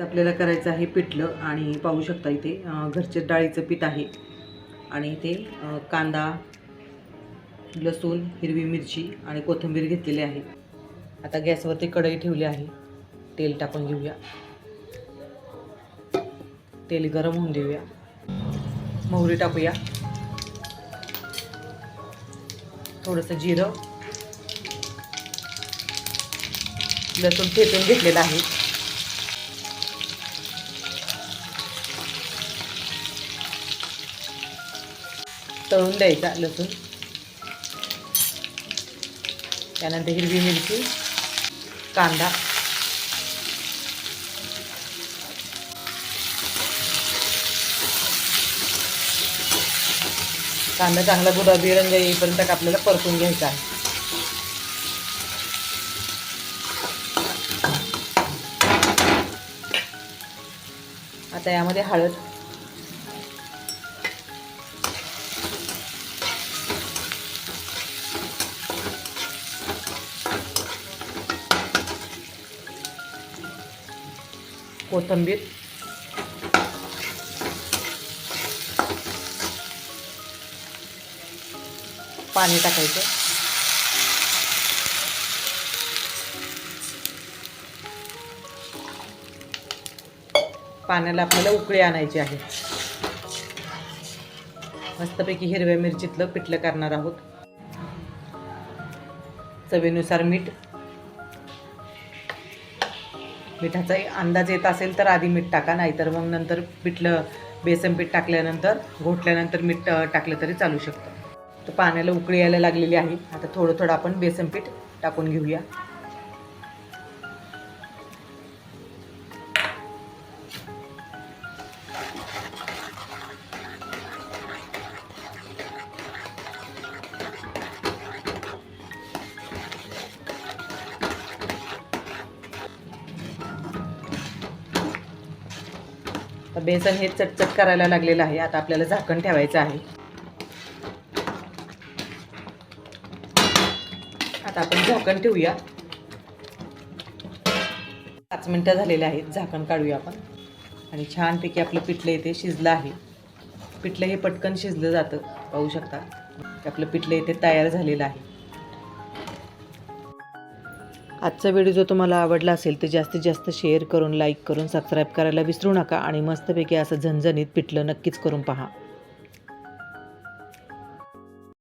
आपल्याला करायचं आहे पिठलं आणि पाहू शकता इथे घरचे घरच्या डाळीचं पीठ आहे. आणि इथे कांदा लसूण हिरवी मिरची आणि कोथिंबीर घेतलेली आहे. आता गॅसवरती कढई ठेवली आहे. तेल टाकून घेऊया. तेल गरम होऊन देऊया. मोहरी टाकूया. थोडंसं जिरं. लसूण ठेचून घेतलेलं आहे. तळून द्यायचा लसूण त्यानंतर हिरवी मिरची कांदा. कांदा चांगला गुलाबी रंग येईपर्यंत आपल्याला परतून घ्यायचा आहे. आता यामध्ये हळद. कोथिंबीर. पाणी टाकायचं. पाण्याला आपल्याला उकळी आणायची आहे. मस्तपैकी हिरव्या मिरचीतलं पिठलं करणार आहोत. चवीनुसार मीठ मिठाचा अंदाज येत असेल तर आधी मीठ टाका नाहीतर मग नंतर पिठलं बेसन पीठ टाकल्यानंतर घोटल्यानंतर मीठ टाकलं तरी चालू शकतं. तर पाण्याला उकळी यायला लागलेली आहे. आता थोडं थोडं आपण बेसन पीठ टाकून घेऊया. तर बेसन हे चटचट करायला लागलेलं आहे. आता आपल्याला झाकण ठेवायचं आहे. आता आपण झाकण ठेवूया. पाच मिनटं झालेल्या आहेत. झाकण काढूया आपण. आणि छानपैकी आपलं पिठलं इथे शिजलं आहे. पिठलं हे पटकन शिजलं जातं. पाहू शकता. आपलं पिठलं इथे तयार झालेलं आहे. आजचा व्हिडिओ जो तुम्हाला आवडला असेल तर जास्तीत जास्त शेअर करून लाईक करून सबस्क्राईब करायला विसरू नका आणि मस्तपैकी असं झणझणीत पिठलं नक्कीच करून पहा.